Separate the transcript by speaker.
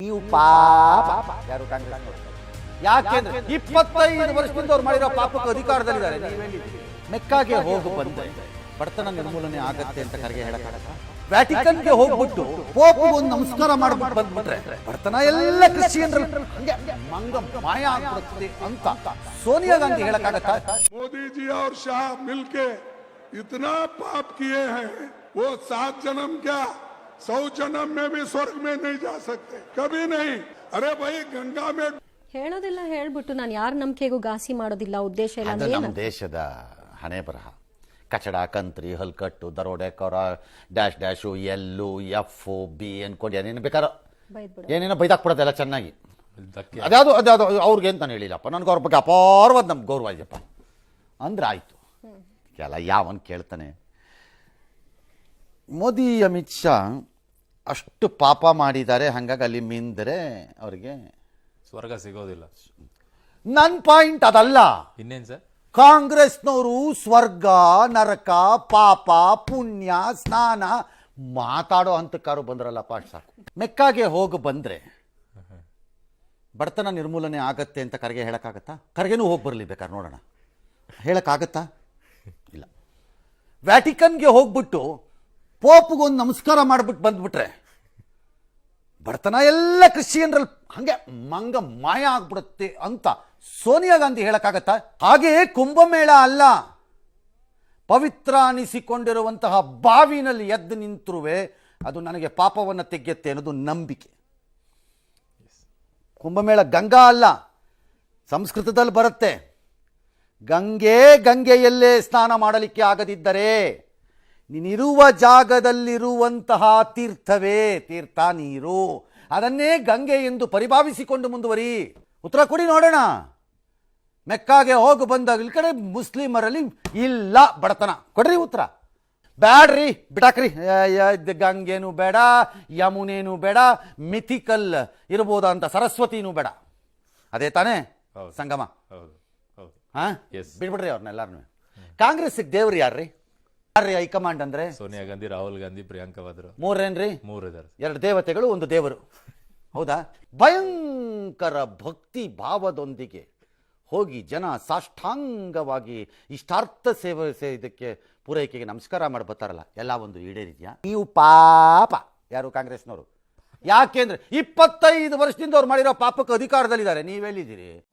Speaker 1: ನೀವು ಪಾಪ ಯಾರು ಕಾಂಗ್ರೆಸ್ ಯಾಕೆಂದ್ರೆ ಇಪ್ಪತ್ತೈದು ವರ್ಷದಿಂದ ಅವ್ರು ಮಾಡಿರೋ ಪಾಪಕ್ಕೆ ಅಧಿಕಾರದಲ್ಲಿದ್ದಾರೆ ನೀವೆಲ್ಲಿದ್ದೀರಿ ಮೆಕ್ಕಾಗೆ ಹೋಗು ಬಂದ್ರೆ ಬಡತನ ನಿರ್ಮೂಲನೆ ಆಗತ್ತೆ ಅಂತ ಕರೆಗೆ ಹೇಳಕ್ಕಾಗತ್ತ ವ್ಯಾಟಿಕನ್ಗೆ ಹೋಗ್ಬಿಟ್ಟು ಪೋಪ್ ಒಂದು ನಮಸ್ಕಾರ ಮಾಡ್ಬಿಟ್ಟು ಬಂದ್ಬಿಟ್ರೆ ಬಡತನ ಎಲ್ಲ ಕ್ರಿಶ್ಚಿಯನ್ರು ಹಂಗೆ ಮಂಗ ಮಾಯ ಆಗ್ಬಿಡುತ್ತೆ ಅಂತ ಸೋನಿಯಾ ಗಾಂಧಿ ಹೇಳಕ್ಕಾಗತ್ತಾ
Speaker 2: मोदी जी और शाह मिलके इतना पाप किए हैं वो सात जन्म क्या सौ जन्म में भी स्वर्ग में नहीं जा सकते कभी नहीं अरे भाई गंगा में
Speaker 3: ಹೇಳೋದಿಲ್ಲ ಹೇಳ್ಬಿಟ್ಟು ನಾನು ಯಾರ ನಂಬಿಕೆಗೂ ಘಾಸಿ ಮಾಡೋದಿಲ್ಲ ಉದ್ದೇಶ ಇಲ್ಲ
Speaker 1: ಅದು
Speaker 3: ಅಂದ್ರೆ
Speaker 1: ನಮ್ಮ
Speaker 3: ಏನು
Speaker 1: ದೇಶದ ಹಣೆ ಬರಹ ಕಚಡ ಕಂತ್ರಿ ಹಲ್ಕಟ್ಟು ದರೋಡೆಕೋರ ಡ್ಯಾಶ್ ಡ್ಯಾಶು ಎಲ್ಲು ಎಫ್ ಬಿ ಅನ್ಕೊಂಡು ಏನೇನು ಬೇಕಾರೋ
Speaker 3: ಬೈದ್ಬಿಡು
Speaker 1: ಏನೇನೋ ಬೈದಾಕ್ಬಿಡೋದು ಎಲ್ಲ ಚೆನ್ನಾಗಿ ಅದ್ಯಾವುದು ಅದ್ಯಾವುದು ಅವ್ರಿಗೆ ಅಂತ ನಾನು ಹೇಳಿಲ್ಲಪ್ಪ ನನಗೆ ಅವ್ರ ಬಗ್ಗೆ ಅಪಾರವಾದ ನಮ್ಗೆ ಗೌರವ ಇದೆಯಪ್ಪ ಅಂದ್ರೆ ಆಯಿತು ಎಲ್ಲ ಯಾವನ್ ಕೇಳ್ತಾನೆ ಮೋದಿ ಅಮಿತ್ ಶಾ ಅಷ್ಟು ಪಾಪ ಮಾಡಿದ್ದಾರೆ ಹಾಗಾಗಿ ಅಲ್ಲಿ ಮಿಂದ್ರೆ ಅವ್ರಿಗೆ
Speaker 4: ಸ್ವರ್ಗ ಸಿಗೋದಿಲ್ಲ.
Speaker 1: ನನ್ನ ಪಾಯಿಂಟ್ ಅದಲ್ಲ.
Speaker 4: ಇನ್ನೇನ್ ಸರ್?
Speaker 1: ಕಾಂಗ್ರೆಸ್ನವರು ಸ್ವರ್ಗ ನರಕ ಪಾಪ ಪುಣ್ಯ ಸ್ನಾನ ಮಾತಾಡೋ ಹಂತಕ್ಕಾರು ಬಂದ್ರಲ್ಲ ಪಾಠ ಸಾಕು. ಮೆಕ್ಕಾಗೆ ಹೋಗಿ ಬಂದ್ರೆ ಬಡತನ ನಿರ್ಮೂಲನೆ ಆಗತ್ತೆ ಅಂತ ಕರೆಗೆ ಹೇಳೋಕ್ಕಾಗತ್ತಾ? ಕರೆಗೆನೂ ಹೋಗಿ ಬರಲಿ ಬೇಕಾದ್ರೆ ನೋಡೋಣ. ಹೇಳೋಕ್ಕಾಗತ್ತಾ? ಇಲ್ಲ. ವ್ಯಾಟಿಕನ್ಗೆ ಹೋಗ್ಬಿಟ್ಟು ಪೋಪ್ಗೊಂದು ನಮಸ್ಕಾರ ಮಾಡಿಬಿಟ್ಟು ಬಂದ್ಬಿಟ್ರೆ, ಬಡತನ ಎಲ್ಲ ಕ್ರಿಶ್ಚಿಯನ್ರಲ್ಲಿ ಹಂಗೆ ಮಂಗ ಮಾಯ ಆಗ್ಬಿಡುತ್ತೆ ಅಂತ ಸೋನಿಯಾ ಗಾಂಧಿ ಹೇಳಕ್ಕಾಗತ್ತಾ? ಹಾಗೆಯೇ ಕುಂಭಮೇಳ ಅಲ್ಲ. ಪವಿತ್ರ ಅನಿಸಿಕೊಂಡಿರುವಂತಹ ಬಾವಿನಲ್ಲಿ ಎದ್ದು ನಿಂತರುವೆ, ಅದು ನನಗೆ ಪಾಪವನ್ನು ತೆಗೆಯುತ್ತೆ ಅನ್ನೋದು ನಂಬಿಕೆ. ಕುಂಭಮೇಳ ಗಂಗಾ ಅಲ್ಲ, ಸಂಸ್ಕೃತದಲ್ಲಿ ಬರುತ್ತೆ. ಗಂಗೆ ಗಂಗೆಯಲ್ಲೇ ಸ್ನಾನ ಮಾಡಲಿಕ್ಕೆ ಆಗದಿದ್ದರೆ ನೀನಿರುವ ಜಾಗದಲ್ಲಿರುವಂತಹ ತೀರ್ಥವೇ ತೀರ್ಥ ನೀರು. ಅದನ್ನೇ ಗಂಗೆ ಎಂದು ಪರಿಭಾವಿಸಿಕೊಂಡು ಮುಂದುವರಿ. ಉತ್ತರ ಕೊಡಿ ನೋಡೋಣ. ಮೆಕ್ಕಾಗೆ ಹೋಗಿ ಬಂದಾಗ ಈ ಕಡೆ ಮುಸ್ಲಿಮರಲ್ಲಿ ಇಲ್ಲ ಬಡತನ. ಕೊಡ್ರಿ ಉತ್ತರ. ಬ್ಯಾಡ್ರಿ ಬಿಡಾಕ್ರಿ. ಗಂಗೆನೂ ಬೇಡ ಯಮುನೇನು ಬೇಡ ಮಿಥಿಕಲ್ ಇರ್ಬೋದಾ ಅಂತ ಸರಸ್ವತಿನೂ ಬೇಡ. ಅದೇ ತಾನೇ. ಸಂಗಮ?
Speaker 4: ಹೌದು ಹೌದು.
Speaker 1: ಹಾ. ಬಿಡ್ಬಿಡ್ರಿ ಅವ್ರನ್ನೆಲ್ಲಾರು ಕಾಂಗ್ರೆಸ್ಗೆ ದೇವ್ರು ಯಾರ್ರಿ? ಯಾರ್ರಿ ಹೈಕಮಾಂಡ್ ಅಂದ್ರೆ?
Speaker 4: ಸೋನಿಯಾ ಗಾಂಧಿ ರಾಹುಲ್ ಗಾಂಧಿ ಪ್ರಿಯಾಂಕಾ ವಾದ್ರು.
Speaker 1: ಮೂರೇನ್ರಿ?
Speaker 4: ಮೂರು ಇದಾರೆ
Speaker 1: ಎರಡು ದೇವತೆಗಳು ಒಂದು ದೇವರು. ಹೌದಾ? ಭಯಂಕರ ಭಕ್ತಿ ಭಾವದೊಂದಿಗೆ ಹೋಗಿ ಜನ ಸಾಷ್ಟಾಂಗವಾಗಿ ಇಷ್ಟಾರ್ಥ ಸೇವೆ ಸೇ- ಇದಕ್ಕೆ ಪೂರೈಕೆಗೆ ನಮಸ್ಕಾರ ಮಾಡಿ ಬರ್ತಾರಲ್ಲ ಎಲ್ಲ ಒಂದು ಈಡೇರಿದ್ಯಾ? ನೀವು ಪಾಪ ಯಾರು ಕಾಂಗ್ರೆಸ್ನವರು? ಯಾಕೆಂದ್ರೆ ಇಪ್ಪತ್ತೈದು ವರ್ಷದಿಂದ ಅವ್ರು ಮಾಡಿರೋ ಪಾಪಕ್ಕೆ ಅಧಿಕಾರದಲ್ಲಿದ್ದಾರೆ ನೀವೆಲ್ಲಿದ್ದೀರಿ?